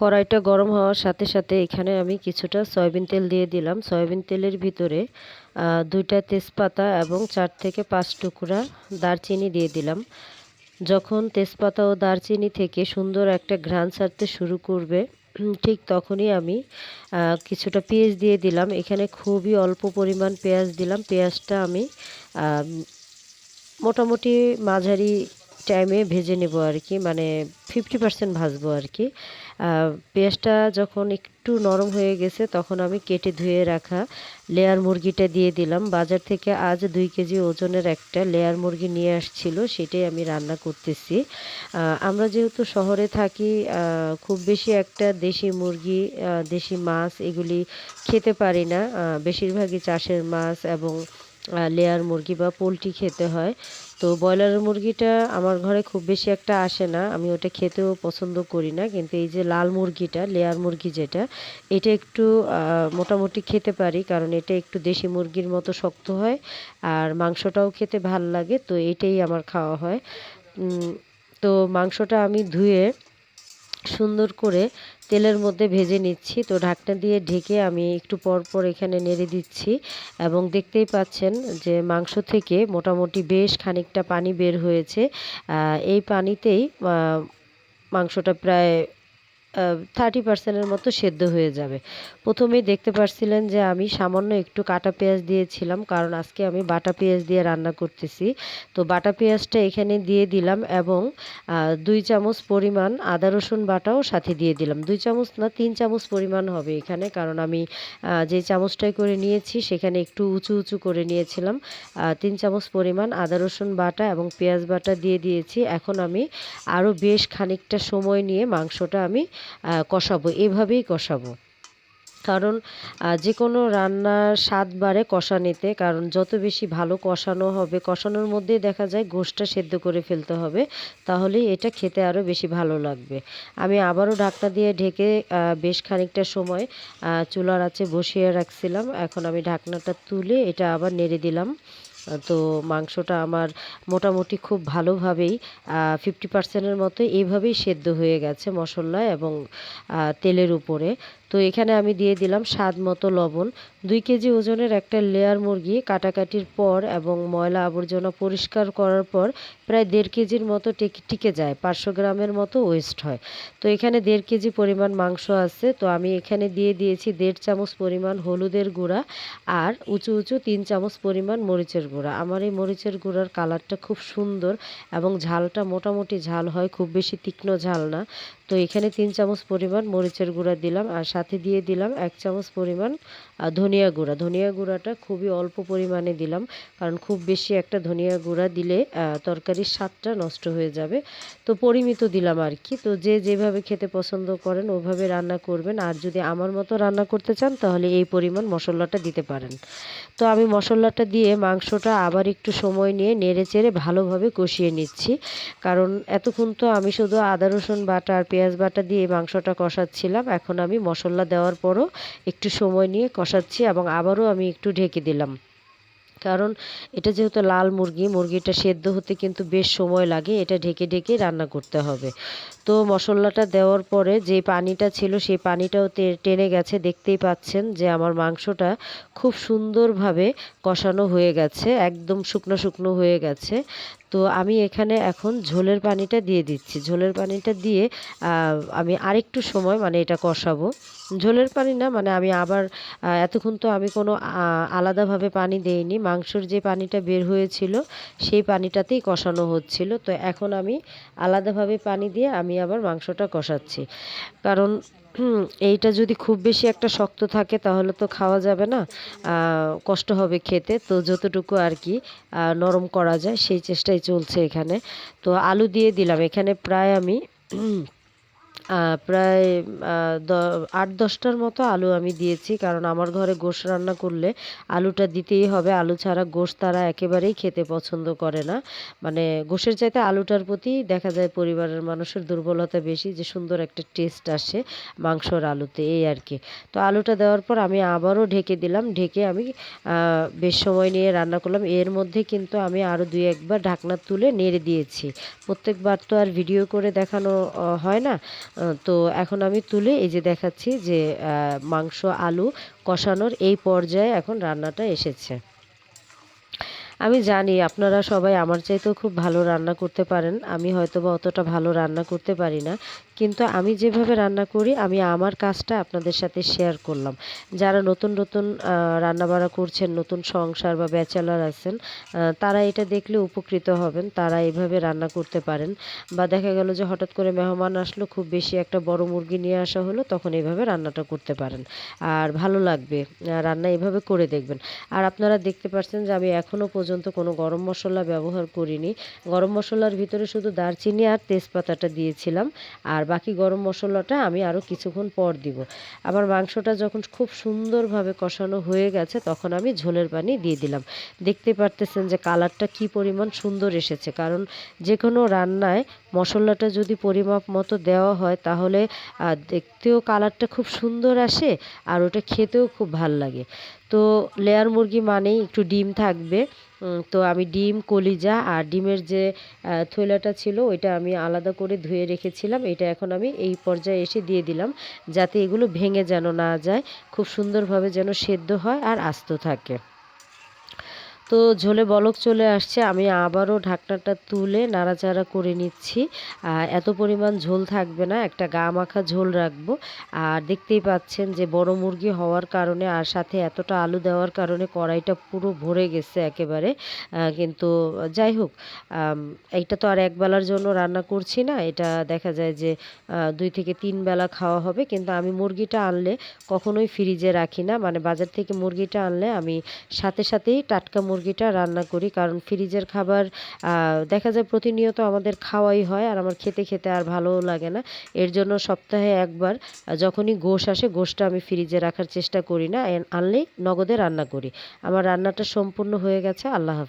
কড়াইটা গরম হওয়ার সাথে সাথে এখানে আমি কিছুটা সয়াবিন তেল দিয়ে দিলাম। সয়াবিন তেলের ভিতরে দুইটা তেজপাতা এবং চার থেকে পাঁচ টুকরা দারচিনি দিয়ে দিলাম। যখন তেজপাতা ও দারচিনি থেকে সুন্দর একটা ঘ্রাণ ছাড়তে শুরু করবে, ঠিক তখনই আমি কিছুটা পেঁয়াজ দিয়ে দিলাম। এখানে খুবই অল্প পরিমাণ পেঁয়াজ দিলাম। পেঁয়াজটা আমি মোটামুটি মাঝারি টাইমে ভেজে নেব আর কি মানে ফিফটি পার্সেন্ট ভাজবো আর কি। পেঁয়াজটা যখন একটু নরম হয়ে গেছে, তখন আমি কেটে ধুয়ে রাখা লেয়ার মুরগিটা দিয়ে দিলাম। বাজার থেকে আজ দুই কেজি ওজনের একটা লেয়ার মুরগি নিয়ে আসছিল, সেটাই আমি রান্না করতেছি। আমরা যেহেতু শহরে থাকি খুব বেশি একটা দেশি মুরগি দেশি মাছ এগুলি খেতে পারি না। বেশিরভাগই চাষের মাছ এবং লেয়ার মুরগি বা পোলট্রি খেতে হয়। তো ব্রয়লার মুরগিটা আমার ঘরে খুব বেশি একটা আসে না। আমি ওটা খেতেও পছন্দ করি না। কিন্তু এই যে লাল মুরগিটা লেয়ার মুরগি যেটা, এটা একটু মোটামুটি খেতে পারি। কারণ এটা একটু দেশি মুরগির মতো শক্ত হয় আর মাংসটাও খেতে ভালো লাগে। তো এটাই আমার খাওয়া হয়। তো মাংসটা আমি ধুয়ে সুন্দর করে তেলের মধ্যে ভেজে নিচ্ছি। তো ঢাকনা দিয়ে ঢেকে আমি একটু পর পর এখানে নেড়ে দিচ্ছি এবং দেখতেই পাচ্ছেন যে মাংস থেকে মোটামুটি বেশ খানিকটা পানি বের হয়েছে। এই পানিতেই মাংসটা প্রায় থার্টি পার্সেন্টের মতো সেদ্ধ হয়ে যাবে। প্রথমেই দেখতে পারছিলেন যে আমি সামান্য একটু কাটা পেঁয়াজ দিয়েছিলাম, কারণ আজকে আমি বাটা পেঁয়াজ দিয়ে রান্না করতেছি। তো বাটা পেঁয়াজটা এখানে দিয়ে দিলাম এবং দুই চামচ পরিমাণ আদা রসুন বাটাও সাথে দিয়ে দিলাম। দুই চামচ না, তিন চামচ পরিমাণ হবে এখানে, কারণ আমি যে চামচটাই করে নিয়েছি সেখানে একটু উঁচু উঁচু করে নিয়েছিলাম। তিন চামচ পরিমাণ আদা রসুন বাটা এবং পেঁয়াজ বাটা দিয়ে দিয়েছি। এখন আমি আরও বেশ খানিকটা সময় নিয়ে মাংসটা আমি কষাবো, এভাবেই কষাবো। কারণ যে কোনো রান্নার স্বাদ বাড়ে কষানিতে, কারণ যত বেশি ভালো কষানো হবে, কষানোর মধ্যেই দেখা যায় গোশটা সেদ্ধ করে ফেলতে হবে, তাহলেই এটা খেতে আরও বেশি ভালো লাগবে। আমি আবারও ঢাকনা দিয়ে ঢেকে বেশ খানিকটা সময় চুলার আঁচে বসিয়ে রাখছিলাম। এখন আমি ঢাকনাটা তুলে এটা আবার নেড়ে দিলাম। তো মাংসটা আমার মোটামুটি খুব ভালোভাবেই ফিফটি পার্সেন্টের মতো এইভাবেই সেদ্ধ হয়ে গেছে মশলায় এবং তেলের উপরে। তো এখানে আমি দিয়ে দিলাম স্বাদ মতো লবণ। দুই কেজি ওজনের একটা লেয়ার মুরগি কাটাকাটির পর এবং ময়লা আবর্জনা পরিষ্কার করার পর প্রায় দেড় কেজির মতো টিকে যায়, পাঁচশো গ্রামের মতো ওয়েস্ট হয়। তো এখানে দেড় কেজি পরিমাণ মাংস আছে, তো আমি এখানে দিয়ে দিয়েছি দেড় চামচ পরিমাণ হলুদের গুঁড়া আর উঁচু উঁচু তিন চামচ পরিমাণ মরিচের গুঁড়া। আমার এই মরিচের গুঁড়ার কালারটা খুব সুন্দর এবং ঝালটা মোটামুটি ঝাল হয়, খুব বেশি তীক্ষ্ণ ঝাল না। তো এখানে তিন চামচ পরিমাণ মরিচের গুঁড়া দিলাম আর সাথে দিয়ে দিলাম এক চামচ পরিমাণ ধনিয়া গুঁড়া। ধনিয়া গুঁড়াটা খুবই অল্প পরিমাণে দিলাম, কারণ খুব বেশি একটা ধনিয়া গুঁড়া দিলে তরকারির স্বাদটা নষ্ট হয়ে যাবে। তো পরিমিত দিলাম আর কি। তো যে যেভাবে খেতে পছন্দ করেন, ওভাবে রান্না করবেন। আর যদি আমার মতো রান্না করতে চান, তাহলে এই পরিমাণ মশলাটা দিতে পারেন। তো আমি মশলাটা দিয়ে মাংসটা আবার একটু সময় নিয়ে নেড়ে চেড়ে ভালোভাবে কষিয়ে নিচ্ছি। কারণ এতক্ষণ তো আমি শুধু আদা, রসুন বাটা আর পেঁয়াজ বাটা দিয়ে মাংসটা কষাচ্ছিলাম। এখন আমি মশলা দেওয়ার পরও একটু সময় নিয়ে কষাচ্ছি এবং আবারও আমি একটু ঢেকে দিলাম। কারণ এটা যেহেতু লাল মুরগি, মুরগিটা সেদ্ধ হতে কিন্তু বেশ সময় লাগে, এটা ঢেকে ঢেকে রান্না করতে হবে। তো মশলাটা দেওয়ার পরে যে পানিটা ছিল, সেই পানিটাও টেনে গেছে। দেখতেই পাচ্ছেন যে আমার মাংসটা খুব সুন্দরভাবে কষানো হয়ে গেছে, একদম শুকনো শুকনো হয়ে গেছে। তো আমি এখানে এখন ঝোলের পানিটা দিয়ে দিচ্ছি। ঝোলের পানিটা দিয়ে আমি আরেকটু সময় মানে এটা কষাবো। ঝোলের পানি না মানে আমি আবার এতক্ষণ তো আমি কোনো আলাদাভাবে পানি দেইনি। মাংসর যে পানিটা বের হয়েছিল, সেই পানিটাতেই কষানো হচ্ছিল। তো এখন আমি আলাদাভাবে পানি দিয়ে আমি আবার মাংসটা কষাচ্ছি। কারণ এইটা যদি খুব বেশি একটা শক্ত থাকে তাহলে তো খাওয়া যাবে না। কষ্ট হবে খেতে। তো যতটুকু আর কি নরম করা যায় সেই চেষ্টাই চলছে এখানে। তো আলু দিয়ে দিলাম। এখানে প্রায় আমি প্রায় আট, দশটার মতো আলু আমি দিয়েছি, কারণ আমার ঘরে গোশ রান্না করলে আলুটা দিতেই হবে। আলু ছাড়া গোশ তারা একেবারেই খেতে পছন্দ করে না। মানে গোশের চাইতে আলুটার প্রতি দেখা যায় পরিবারের মানুষের দুর্বলতা বেশি, যে সুন্দর একটা টেস্ট আসে মাংসর আলুতে, এই আর কি। তো আলুটা দেওয়ার পর আমি আবারও ঢেকে দিলাম। ঢেকে আমি বেশ সময় নিয়ে রান্না করলাম। এর মধ্যে কিন্তু আমি আরও দুই, একবার ঢাকনা তুলে নেড়ে দিয়েছি। প্রত্যেকবার তো আর ভিডিও করে দেখানো হয় না। তো এখন আমি তুলে এই যে দেখাচ্ছি যে মাংস, আলু কষানোর এই পর্যায়ে এখন রান্নাটা এসেছে। আমি জানি আপনারা সবাই আমার চাইতেও খুব ভালো রান্না করতে পারেন। আমি হয়তো বা অতটা ভালো রান্না করতে পারি না। কিন্তু আমি যেভাবে রান্না করি, আমি আমার কাজটা আপনাদের সাথে শেয়ার করলাম। যারা নতুন নতুন রান্নাবাড়া করছেন, নতুন সংসার বা ব্যাচেলার আছেন তারা এটা দেখলে উপকৃত হবেন, তারা এইভাবে রান্না করতে পারেন। বা দেখা গেল যে হঠাৎ করে মেহমান আসলো, খুব বেশি একটা বড় মুরগি নিয়ে আসা হলো, তখন এইভাবে রান্নাটা করতে পারেন। আর ভালো লাগবে রান্না এভাবে করে দেখবেন। আর আপনারা দেখতে পাচ্ছেন যে আমি এখনও পর্যন্ত কোনো গরম মশলা ব্যবহার করিনি। গরম মশলার ভিতরে শুধু দারচিনি আর তেজপাতাটা দিয়েছিলাম। আর বাকি গরম মশলাটা আমি আরও কিছুক্ষণ পর দিব। আবার মাংসটা যখন খুব সুন্দরভাবে কষানো হয়ে গেছে, তখন আমি ঝোলের পানি দিয়ে দিলাম। দেখতে পারতেছেন যে কালারটা কি পরিমাণ সুন্দর এসেছে। কারণ যে কোনো রান্নায় মশলাটা যদি পরিমাপ মতো দেওয়া হয়, তাহলে দেখতেও কালারটা খুব সুন্দর আসে আর ওটা খেতেও খুব ভালো লাগে। তো লেয়ার মুরগি মানেই একটু ডিম থাকবে। তো আমি ডিম, কলিজা আর ডিমের যে থৈলাটা ছিল ওইটা আমি আলাদা করে ধুয়ে রেখেছিলাম। এটা এখন আমি এই পর্যায়ে এসে দিয়ে দিলাম যাতে এগুলো ভেঙে যেন না যায়, খুব সুন্দরভাবে যেন সেদ্ধ হয় আর আস্ত থাকে। তো ঝোলে বলক চলে আসছে, আমি আবারও ঢাকনাটা তুলে নাড়াচাড়া করে নিচ্ছি। এত পরিমাণ ঝোল থাকবে না, একটা গা মাখা ঝোল রাখব। আর দেখতেই পাচ্ছেন যে বড় মুরগি হওয়ার কারণে আর সাথে এতটা আলু দেওয়ার কারণে কড়াইটা পুরো ভরে গেছে একেবারে। কিন্তু যাই হোক এইটা তো আর এক বেলার জন্য রান্না করছি না, এটা দেখা যায় যে দুই থেকে তিন বেলা খাওয়া হবে। কিন্তু আমি মুরগিটা আনলে কখনোই ফ্রিজে রাখি না মানে বাজার থেকে মুরগিটা আনলে আমি সাথে সাথেই টাটকা মুরগিটা রান্না করি, কারণ ফ্রিজের খাবার দেখা যায় প্রতিনিয়ত আমাদের খাওয়াই হয় আর আমার খেতে খেতে আর ভালোও লাগে না। এর জন্য সপ্তাহে একবার, যখনই গোশ আসে, গোশটা আমি ফ্রিজে রাখার চেষ্টা করি না আনলেই নগদে রান্না করি। আমার রান্নাটা সম্পূর্ণ হয়ে গেছে, আল্লাহ হাফিজ।